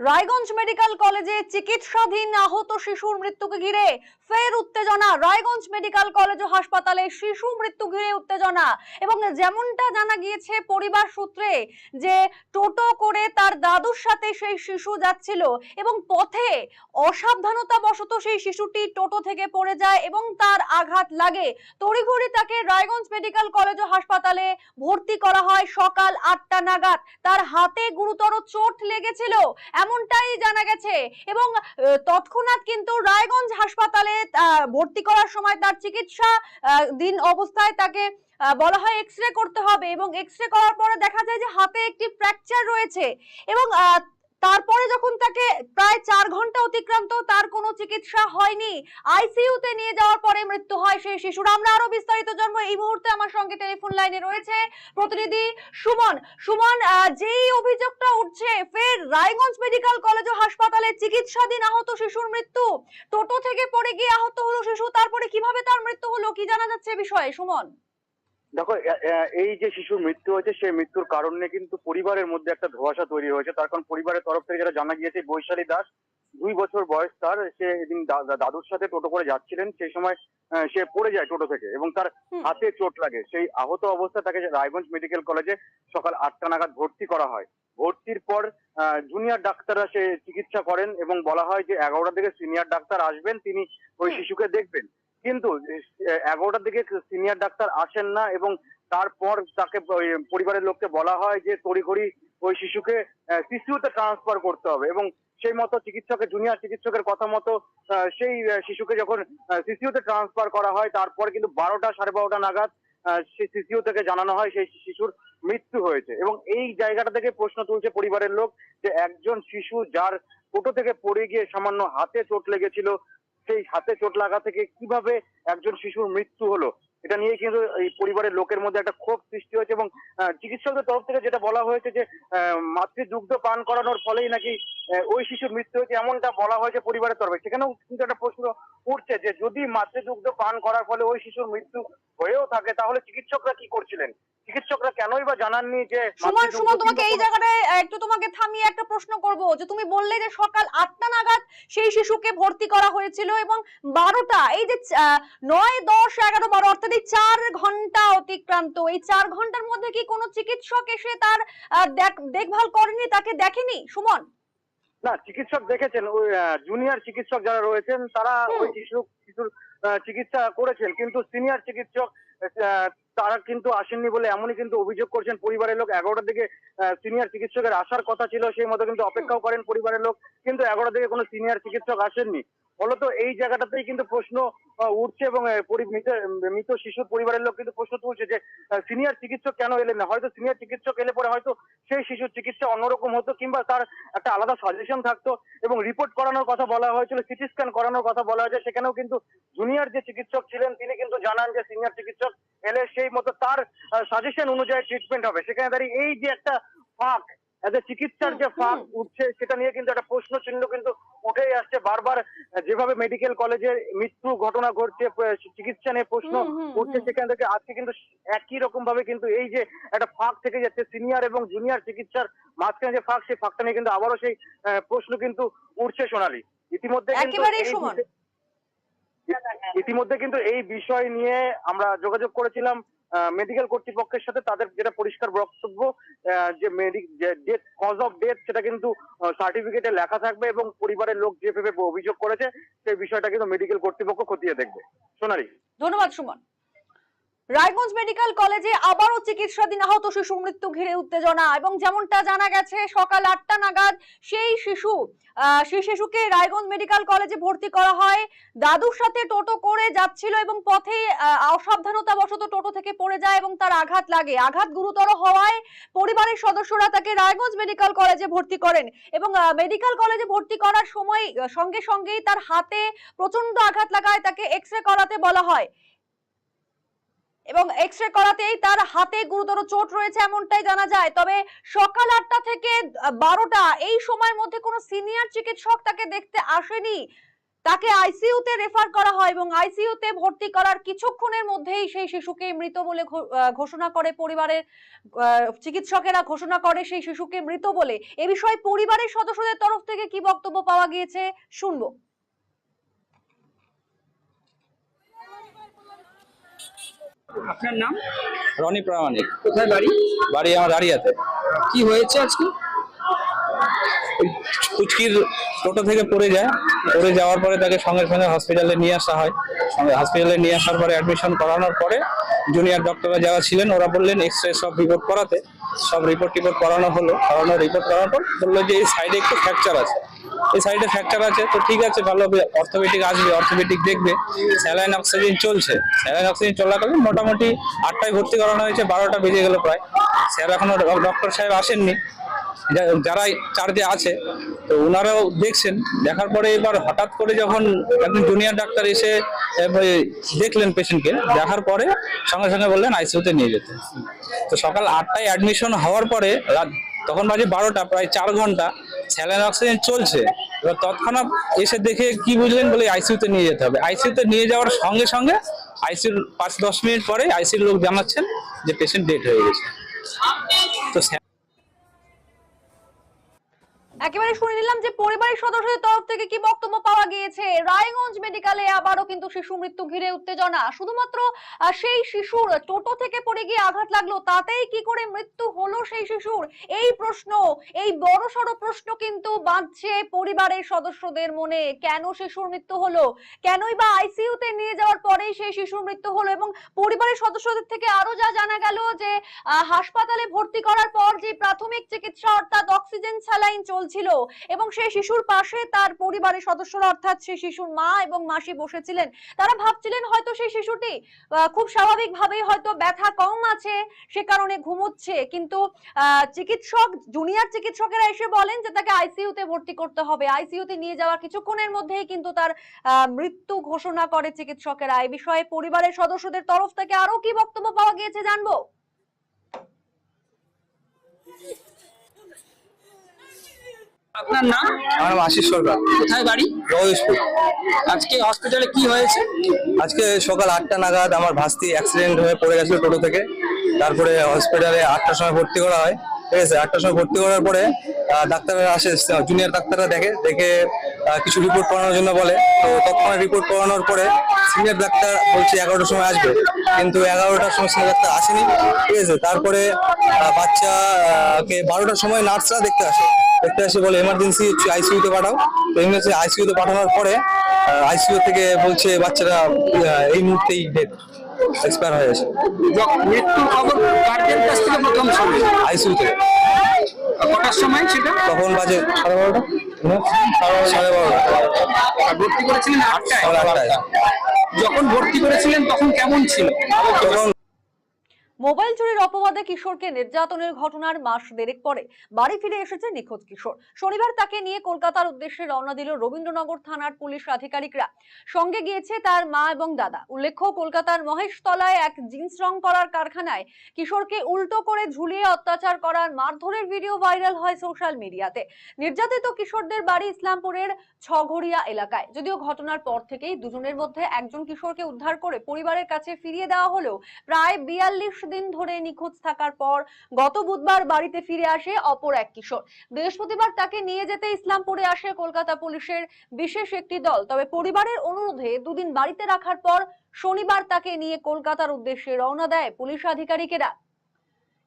Raiganj medical কলেজে চিকিৎসাধীন আহত শিশুর মৃত্যুকে ঘিরে ফের উত্তেজনা। রায়গঞ্জ মেডিকেল কলেজ ও হাসপাতালে শিশু মৃত্যু ঘিরে উত্তেজনা এবং যেমনটা জানা গিয়েছে পরিবার সূত্রে যে টোটো করে তার দাদুর সাথে সেই শিশু যাচ্ছিল এবং পথে অসাবধানতা বশত সেই শিশুটি টোটো থেকে পড়ে যায় এবং তার আঘাত লাগে। তড়িঘড়ি তাকে রায়গঞ্জ মেডিকেল কলেজ ও হাসপাতালে ভর্তি করা হয় সকাল আটটা নাগাদ। তার হাতে গুরুতর চোট লেগেছিল এমনটাই জানা গেছে। এবং তৎক্ষণাৎ কিন্তু রায়গঞ্জ হাসপাতালে ভর্তি করার সময় তার চিকিৎসা দিন অবস্থায় তাকে বলা হয় এক্স করতে হবে। এবং এক্স করার পরে দেখা যায় যে হাতে একটি ফ্র্যাকচার রয়েছে। এবং তারপরে যখন তাকে প্রায় চার ঘণ্টা অতিক্রান্ত, তার কোনো চিকিৎসা হয়নি। আইসিইউতে নিয়ে যাওয়ার পরে মৃত্যু হয় সেই শিশুর। আমরা আরও বিস্তারিত জন্ম এই মুহূর্তে আমার সঙ্গে টেলিফোন লাইনে রয়েছে প্রতিনিধি সুমন। সুমন যেই অভিযোগটা উঠছে, ফের রায়গঞ্জ মেডিকেল কলেজ ও হাসপাতালে চিকিৎসাধীন আহত শিশুর মৃত্যু। টোটো থেকে পড়ে গিয়ে আহত হলো শিশু, তারপরে কীভাবে তার মৃত্যু হলো, কি জানা যাচ্ছে বিষয়ে? সুমন। দেখো এই যে শিশুর মৃত্যু হয়েছে সেই মৃত্যুর কারণে কিন্তু পরিবারের মধ্যে একটা ধোঁয়াশা তৈরি হয়েছে। তার কারণ পরিবারের তরফ থেকে যেটা জানা গিয়েছে বৈশালী দাস দুই বছর বয়স তার। সে এদিন দাদুর সাথে টোটো করে যাচ্ছিলেন। সেই সময় সে পড়ে যায় টোটো থেকে এবং তার হাতে চোট লাগে। সেই আহত অবস্থায় তাকে রায়গঞ্জ মেডিকেল কলেজে সকাল আটটা নাগাদ ভর্তি করা হয়। ভর্তির পর জুনিয়র ডাক্তাররা সে চিকিৎসা করেন এবং বলা হয় যে এগারোটার দিকে সিনিয়র ডাক্তার আসবেন। তিনি ওই শিশুকে দেখবেন। কিন্তু এগারোটার দিকে সিনিয়র ডাক্তার আসেন না এবং তারপর তাকে পরিবারের লোককে বলা হয় যে, তড়িঘড়ি ওই শিশুকে সিসিউতে ট্রান্সফার করতে হবে এবং সেই মতো চিকিৎসকের জুনিয়র চিকিৎসকের কথা মতো সেই শিশুকে যখন সিসিউতে ট্রান্সফার করা হয়, তারপর কিন্তু বারোটা সাড়ে বারোটা নাগাদ সেই সিসিউ থেকে জানানো হয় সেই শিশুর মৃত্যু হয়েছে এবং এই জায়গাটা থেকে প্রশ্ন তুলছে পরিবারের লোক যে, একজন শিশু যার টোটো থেকে পড়ে গিয়ে সামান্য হাতে চোট লেগেছিল সেই হাতে চোট লাগা থেকে কীভাবে একজন শিশুর মৃত্যু হলো, এটা নিয়ে কিন্তু এই পরিবারের লোকের মধ্যে একটা ক্ষোভ সৃষ্টি হয়েছে এবং চিকিৎসকদের তরফ থেকে যেটা বলা হয়েছে যে মাতৃ দুগ্ধ পান করানোর ফলেই নাকি ওই শিশুর মৃত্যু হয়েছে এমনটা বলা হয়েছে পরিবারের তরফে। সেখানেও কিন্তু একটা প্রশ্ন উঠছে যে যদি মাতৃদুগ্ধ পান করার ফলে ওই শিশুর মৃত্যু হয়েও থাকে তাহলে চিকিৎসকরা কি করছিলেন? চিকিৎসকরা কেনই বা জানাননি যে সুমন সুমন তোমাকে এই জায়গাটায় একটু তোমাকে থামিয়ে একটা প্রশ্ন করব যে তুমি বললে যে সকাল আটটা নাগাদ সেই শিশুকে ভর্তি করা হয়েছিল এবং বারোটা এই যে নয় দশ এগারো বারো অর্থাৎ এই চার ঘণ্টা অতিক্রান্ত এই চার ঘণ্টার মধ্যে কি কোনো চিকিৎসক এসে তার দেখভাল করেনি তাকে দেখেনি? সুমন? না চিকিৎসক দেখেছেন ওই জুনিয়র চিকিৎসক যারা রয়েছেন তারা ওই শিশু শিশুর চিকিৎসা করেছেন কিন্তু সিনিয়র চিকিৎসক আহ, তারা কিন্তু আসেননি বলে এমনই কিন্তু অভিযোগ করছেন পরিবারের লোক। এগারোটার দিকে সিনিয়র চিকিৎসকের আসার কথা ছিল সেই মতো কিন্তু অপেক্ষাও করেন পরিবারের লোক কিন্তু এগারোটার দিকে কোনো সিনিয়র চিকিৎসক আসেননি। ফলত এই জায়গাটাতেই কিন্তু প্রশ্ন উঠছে এবং মৃত- শিশুর পরিবারের লোক কিন্তু প্রশ্ন তুলছে যে সিনিয়র চিকিৎসক কেন এলেন না? হয়তো সিনিয়র চিকিৎসক এলে পরে হয়তো সেই শিশুর চিকিৎসা অন্যরকম হতো কিংবা তার একটা আলাদা সাজেশন থাকতো এবং রিপোর্ট করানোর কথা বলা হয়েছিল সিটি স্ক্যান করানোর কথা বলা হয়েছে। সেখানেও কিন্তু জুনিয়র যে চিকিৎসক ছিলেন তিনি কিন্তু জানান যে সিনিয়র চিকিৎসক এলে সেই মতো তার সাজেশন অনুযায়ী ট্রিটমেন্ট হবে। সেখানে দাঁড়িয়ে এই যে একটা ফাঁক চিকিৎসার যে ফাঁক উঠছে সেটা নিয়ে কিন্তু একটা প্রশ্ন চিহ্ন কিন্তু উঠেই আসছে। বারবার যেভাবে মেডিকেল কলেজে মৃত্যু ঘটনা ঘটছে চিকিৎসা নিয়ে প্রশ্ন উঠছে সেখান থেকে আজকে কিন্তু একই রকম ভাবে কিন্তু এই যে একটা ফাঁক থেকে যাচ্ছে সিনিয়র এবং জুনিয়র চিকিৎসার মাঝখানে যে ফাঁক সেই ফাঁকটা নিয়ে কিন্তু আবারও সেই প্রশ্ন কিন্তু উঠছে সোনালী। ইতিমধ্যে কিন্তু ইতিমধ্যে কিন্তু এই বিষয় নিয়ে আমরা যোগাযোগ করেছিলাম। মেডিকেল কর্তৃপক্ষের সাথে তাদের যেটা পরিষ্কার বক্তব্য যে ডেথ কজ অফ ডেথ সেটা কিন্তু সার্টিফিকেটে লেখা থাকবে এবং পরিবারের লোক যেভাবে অভিযোগ করেছে, সেই বিষয়টা কিন্তু মেডিকেল কর্তৃপক্ষ খতিয়ে দেখবে। সোনালী। ধন্যবাদ, সুমন। রায়গঞ্জ মেডিকেল কলেজে আবারও চিকিৎসাধীন আহত শিশু মৃত্যু ঘিরে উত্তেজনা এবং যেমনটা জানা গেছে, সকাল আটটা নাগাদ সেই শিশু সেই শিশুকে রায়গঞ্জ মেডিকেল কলেজে ভর্তি করা হয়। দাদুর সাথে টোটো করে যাচ্ছিল এবং পথে অসাবধানতা বশত টোটো থেকে পড়ে যায় এবং তার আঘাত লাগে। আঘাত গুরুতর হওয়ায় পরিবারের সদস্যরা তাকে রায়গঞ্জ মেডিকেল কলেজে ভর্তি করেন এবং মেডিকেল কলেজে ভর্তি করার সময় সঙ্গে সঙ্গেই তার হাতে প্রচণ্ড আঘাত লাগায় তাকে এক্স রে করাতে বলা হয়। এবং এক্স রে করাতেই তার হাতে গুরুতর চোট রয়েছে এমনটাই জানা যায়। তবে সকাল আটটা থেকে বারোটা, এই সময়ের মধ্যে কোনো সিনিয়র চিকিৎসক তাকে দেখতে আসেনি। তাকে আইসিইউতে রেফার করা হয় এবং আইসিইউতে ভর্তি করার কিছুক্ষণের মধ্যেই সেই শিশুকে মৃত বলে ঘোষণা করে পরিবারের চিকিৎসকেরা ঘোষণা করে সেই শিশুকে মৃত বলে। এ বিষয়ে পরিবারের সদস্যদের তরফ থেকে কি বক্তব্য পাওয়া গিয়েছে, শুনব। আপনার নাম? রনি প্রামাণিক। কোথায় বাড়ি? বাড়ি আমার দাঁড়িয়াতে। কি হয়েছে আজকে? কুচকির টোটো থেকে পড়ে যায়। পড়ে যাওয়ার পরে তাকে সঙ্গে সঙ্গে হসপিটালে নিয়ে আসা হয়। সঙ্গে হসপিটালে নিয়ে আসার পরে অ্যাডমিশন করানোর পরে জুনিয়র ডক্টররা যারা ছিলেন ওরা বললেন এক্স রে সব রিপোর্ট করাতে। সব রিপোর্ট টিপোর্ট করানো হলো। করানো রিপোর্ট করানোর পর বলল যে এই সাইডে একটু ফ্র্যাকচার আছে। এই সাইডে ফ্র্যাকচার আছে, তো ঠিক আছে, ভালো হবে অর্থোপেডিক আসবে অর্থোপেডিক দেখবে। স্যালাইন অক্সিজেন চলছে স্যালাইন অক্সিজেন চলাকালীন মোটামুটি আটটায় ভর্তি করানো হয়েছে, বারোটা বেজে গেল প্রায়। স্যার এখনও ডক্টর সাহেব আসেননি যারা চার্জে আছে, তো ওনারাও দেখছেন। দেখার পরে এবার হঠাৎ করে যখন একজন জুনিয়র ডাক্তার এসে দেখলেন পেশেন্টকে দেখার পরে সঙ্গে সঙ্গে বললেন আইসিইউতে নিয়ে যেতে। তো সকাল আটটায় অ্যাডমিশন হওয়ার পরে তখন বাজে বারোটা, প্রায় চার ঘণ্টা। স্যালাইন অক্সিজেন চলছে, এবার তৎক্ষণাৎ এসে দেখে কি বুঝলেন বলে আইসিউতে নিয়ে যেতে হবে। আইসিউতে নিয়ে যাওয়ার সঙ্গে সঙ্গে আইসিউর পাঁচ দশ মিনিট পরে আইসিউর লোক জানাচ্ছেন যে পেশেন্ট ডেট হয়ে গেছে। তো একেবারে শুনে নিলাম যে পরিবারের সদস্যদের তরফ থেকে কি বক্তব্য পাওয়া গিয়েছে? রায়গঞ্জ মেডিকেলে আবারও কিন্তু শিশু মৃত্যু ঘিরে উত্তেজনা। শুধুমাত্র সেই শিশুর টোটো থেকে পড়ে গিয়ে আঘাত লাগল, তাতেই কি করে মৃত্যু হলো সেই শিশুর? এই প্রশ্ন, এই বড় সড় প্রশ্ন কিন্তু বাঁধছে পরিবারের সদস্যদের মনে। কেন শিশুর মৃত্যু হলো? কেনই বা আইসিইউতে নিয়ে যাওয়ার পরেই সেই শিশুর মৃত্যু হলো? এবং পরিবারের সদস্যদের থেকে আরও যা জানা গেল যে হাসপাতালে ভর্তি করার পর যে প্রাথমিক চিকিৎসা অর্থাৎ অক্সিজেন স্যালাইন চলছিল এবং সেই শিশুর পাশে তার পরিবারের সদস্যরা, অর্থাৎ সেই শিশুর মা এবং মাসি বসেছিলেন। তারা ভাবছিলেন হয়তো সেই শিশুটি খুব স্বাভাবিকভাবেই হয়তো ব্যথা কম আছে, সে কারণে ঘুমোচ্ছে। কিন্তু চিকিৎসক, জুনিয়র চিকিৎসকেরা এসে বলেন যে তাকে আইসিইউতে ভর্তি করতে হবে। আইসিইউতে নিয়ে যাওয়ার কিছুক্ষণের মধ্যেই কিন্তু তার মৃত্যু ঘোষণা করে চিকিৎসকেরা। এই বিষয়ে পরিবারের সদস্যদের তরফ থেকে আরও কি বক্তব্য পাওয়া গিয়েছে জানব? আপনার নাম? আমার নাম আশিস সরকার। কোথায় বাড়ি? জগদীশপুর আজকে হসপিটালে কি হয়েছে? আজকে সকাল আটটা নাগাদ আমার ভাস্তি অ্যাক্সিডেন্ট হয়ে পড়ে গেছিল টোটো থেকে। তারপরে হসপিটালে আটটার সময় ভর্তি করা হয়। ঠিক আছে আটটার সময় ভর্তি করার পরে ডাক্তাররা আসে জুনিয়র ডাক্তাররা দেখে দেখে কিছু রিপোর্ট করানোর জন্য বলে। তো তৎক্ষণাৎ রিপোর্ট করানোর পরে সিনিয়র ডাক্তার বলছে এগারোটার সময় আসবে। কিন্তু এগারোটার সময় সিনিয়র ডাক্তার আসেনি। ঠিক আছে তারপরে বাচ্চাকে বারোটার সময় নার্সরা দেখতে আসে। দেখতে আসে বলে এমার্জেন্সি আইসিইউতে পাঠাও। তো এমার্জেন্সি আইসিইউতে পাঠানোর পরে আইসিইউ থেকে বলছে বাচ্চারা এই মুহূর্তেই ডেথ এক্সপায়ার হয়ে গেছে। যখন মৃত্যুর খবর গার্জেন কাছ থেকে প্রথম শুনলেন আইসিইউ থেকে কটার সময় সেটা? তখন বাজে সাড়ে বারোটা। সাড়ে বারোটা আর ভর্তি করেছিলেন আটটায়। যখন ভর্তি করেছিলেন তখন কেমন ছিল? তখন মোবাইল চুরির অপবাদে কিশোরকে নির্যাতনের ঘটনার মাস দেড়েক পরে বাড়ি ফিরে এসেছে নিখোঁজ কিশোর। শনিবার তাকে নিয়ে কলকাতার উদ্দেশ্যে রওনা দিল রবীন্দ্রনগর থানার পুলিশ আধিকারিকরা। সঙ্গে গিয়েছে তার মা এবং দাদা। উল্লেখ্য, কলকাতার মহেশতলায় এক জিন্স রং করার কারখানায় কিশোরকে উল্টো করে ঝুলিয়ে অত্যাচার করার মারধরের ভিডিও ভাইরাল হয় সোশ্যাল মিডিয়াতে। নির্যাতিত কিশোরদের বাড়ি ইসলামপুরের ছঘড়িয়া এলাকায়। যদিও ঘটনার পর থেকেই দুজনের মধ্যে একজন কিশোরকে উদ্ধার করে পরিবারের কাছে ফিরিয়ে দেওয়া হলেও প্রায় বিয়াল্লিশ দিন ধরে নিখোঁজ থাকার পর গত বুধবার বাড়িতে ফিরে আসে অপর এক কিশোর। বৃহস্পতিবার তাকে নিয়ে যেতে ইসলামপুরে আসে কলকাতা পুলিশের বিশেষ একটি দল। তবে পরিবারের অনুরোধে দুদিন বাড়িতে রাখার পর শনিবার তাকে নিয়ে কলকাতার উদ্দেশ্যে রওনা দেয় পুলিশ আধিকারিকেরা।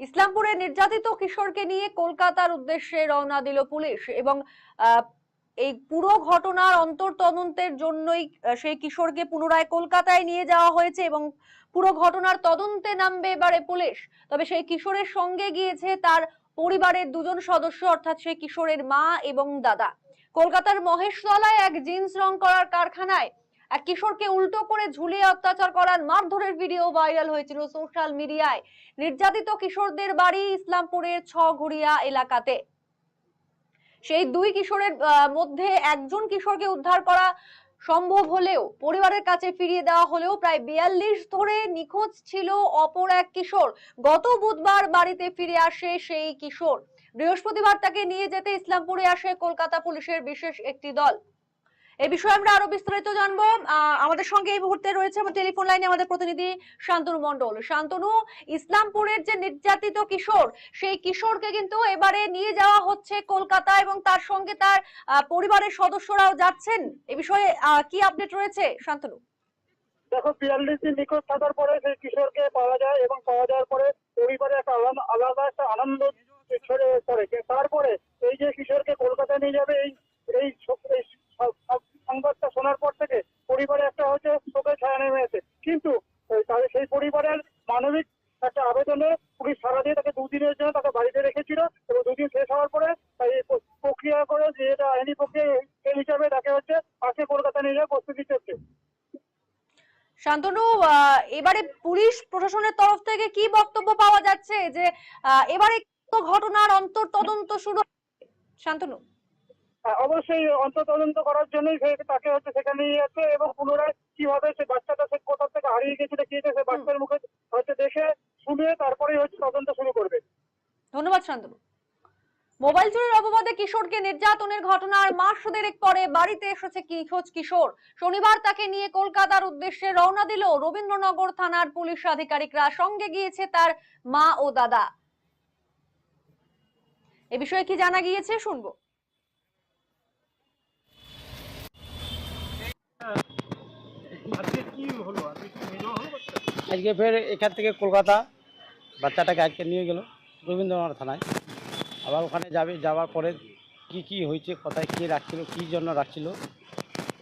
ইসলামপুরে নির্যাতিত কিশোরকে নিয়ে কলকাতার উদ্দেশ্যে রওনা দিল পুলিশ এবং এই পুরো ঘটনার অন্তর তদন্তের জন্যই সেই কিশোরকে পুনরায় কলকাতায় নিয়ে যাওয়া হয়েছে এবং পুরো ঘটনার তদন্তে নামবে এবারে পুলিশ। তবে সেই কিশোরের সঙ্গে গিয়েছে তার পরিবারের দুজন সদস্য, অর্থাৎ সেই কিশোরের মা এবং দাদা। কলকাতার মহেশতলায় এক জিন্স রং করার কারখানায় এক কিশোরকে উল্টো করে ঝুলিয়ে অত্যাচার করার মারধরের ভিডিও ভাইরাল হয়েছিল সোশ্যাল মিডিয়ায়। নির্যাতিত কিশোরদের বাড়ি ইসলামপুরের ছঘড়িয়া এলাকাতে। সেই দুই কিশোরের মধ্যে একজন কিশোরকে উদ্ধার করা সম্ভব হলেও, পরিবারের কাছে ফিরিয়ে দেওয়া হলেও প্রায় বিয়াল্লিশ ধরে নিখোঁজ ছিল অপর এক কিশোর। গত বুধবার বাড়িতে ফিরে আসে সেই কিশোর। বৃহস্পতিবার তাকে নিয়ে যেতে ইসলামপুরে আসে কলকাতা পুলিশের বিশেষ একটি দল। এই বিষয়ে আমরা আরও বিস্তারিত জানব। আমাদের সঙ্গে এই মুহূর্তে রয়েছে আমার টেলিফোন লাইনে আমাদের প্রতিনিধি শান্তনু মণ্ডল। শান্তনু, ইসলামপুরের যে নির্যাতিত কিশোর, সেই কিশোরকে কিন্তু এবারে নিয়ে যাওয়া হচ্ছে কলকাতা এবং তার সঙ্গে তার পরিবারের সদস্যরাও যাচ্ছেন। এ বিষয়ে কি আপডেট রয়েছে? শান্তনু। দেখো বিয়াল্লিশ নিখোঁজ থাকার পরে সেই কিশোরকে পাওয়া যায় এবং পাওয়া যাওয়ার পরে পরিবারে একটা আলাদা একটা আনন্দ ছড়ে পড়ে। তারপরে এই যে কিশোরকে কলকাতায় নিয়ে যাবে, এই স- এই স- স- সংবাদটা শোনার পর থেকে পরিবারে একটা হচ্ছে শোকের ছায়া নেমে এসে কিন্তু এই তাদের সেই পরিবারের মানবিক একটা আবেদনে পুলিশ সারা দিয়ে তাকে দুদিনের জন্য তাকে বাড়িতে রেখেছিল এবং দুদিন শেষ হওয়ার পরে তাই এই প্র- প্রক্রিয়া করে যে এটা আইনি প্রক্রিয়া সেই হিসাবে তাকে হচ্ছে আজকে কলকাতা নিয়ে যাওয়ার প্রস্তুতি চলছে শান্তনু আহ, এবারে পুলিশ প্রশাসনের তরফ থেকে কি বক্তব্য পাওয়া যাচ্ছে যে এবারে ঘটনার অন্তর তদন্ত শুরু শান্তনু। হ্যাঁ, অবশ্যই অন্তর্তদন্ত করার জন্যই তাকে হচ্ছে সেখানে নিয়ে যাচ্ছে এবং পুনরায় কীভাবে সে বাচ্চাটা সে কোথা থেকে হারিয়ে গেছিল কি সে বাচ্চার মুখে হচ্ছে দেখে শুনে তারপরেই হচ্ছে তদন্ত শুরু করবে। ধন্যবাদ শান্তনু। মোবাইল চুরির অপবাদে কিশোরকে নির্যাতনের ঘটনার মাস দেড়েক পরে বাড়িতে এসেছে নিখোঁজ কিশোর। শনিবার তাকে নিয়ে কলকাতার উদ্দেশ্যে রওনা দিল রবীন্দ্রনগর থানার পুলিশ আধিকারিকরা। সঙ্গে গিয়েছে তার মা ও দাদা। এ বিষয়ে কি জানা গিয়েছে শুনব। আজকে ফের এখান থেকে কলকাতা বাচ্চাটাকে আজকে নিয়ে গেল রবীন্দ্রনাথ থানায়। আবার ওখানে যাবে যাওয়ার পরে কি কি হয়েছে কোথায় কে রাখছিল কী জন্য রাখছিল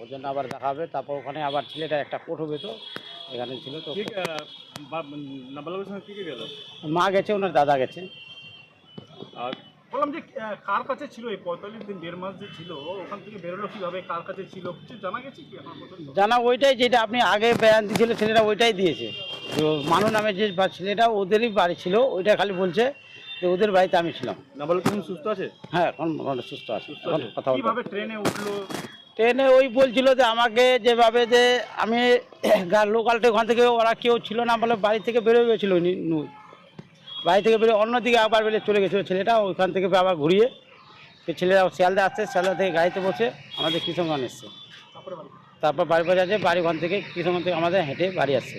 ওর জন্য আবার দেখাবে তারপর ওখানে আবার ছেলেটা একটা কোর্ট হবে তো এখানে ছিল তো। মা গেছে ওনার দাদা গেছে। আর বললাম যে কার কাছে ছিল এই পঁয়তাল্লিশ দিন দেড় মাস যে ছিল ওখান থেকে বেরোলো কীভাবে কার কাছে ছিল কিছু জানা গেছে কি জানা ওইটাই যেটা আপনি আগে বয়ান দিয়েছিল ছেলেটা ওইটাই দিয়েছে। তো মানু নামে যে ছেলেটা ওদেরই বাড়ি ছিল ওইটা খালি বলছে। যে ওদের বাড়িতে আমি ছিলাম। নাবালক এখন সুস্থ আছে? হ্যাঁ এখন মোটামুটি সুস্থ আছে। এখন কথা বলতে কীভাবে ট্রেনে উঠল? ট্রেনে ওই বলছিল যে আমাকে যেভাবে যে আমি লোকালটা ওখান থেকে ওরা কেউ ছিল না বলে বাড়ি থেকে বেরোয় গেছিল বাড়ি থেকে বেরোয় অন্যদিকে আবার বেরিয়ে চলে গেছিল ছেলেটা ওইখান থেকে আবার ঘুরিয়ে সে ছেলেরা শিয়ালদা আসছে শিয়ালদা থেকে গাড়িতে বসে আমাদের কৃষকগঞ্জ এসছে। তারপর বাড়ি? বাড়ি আছে বাড়ি ওখান থেকে কৃষকগঞ্জ থেকে আমাদের হেঁটে বাড়ি আসছে।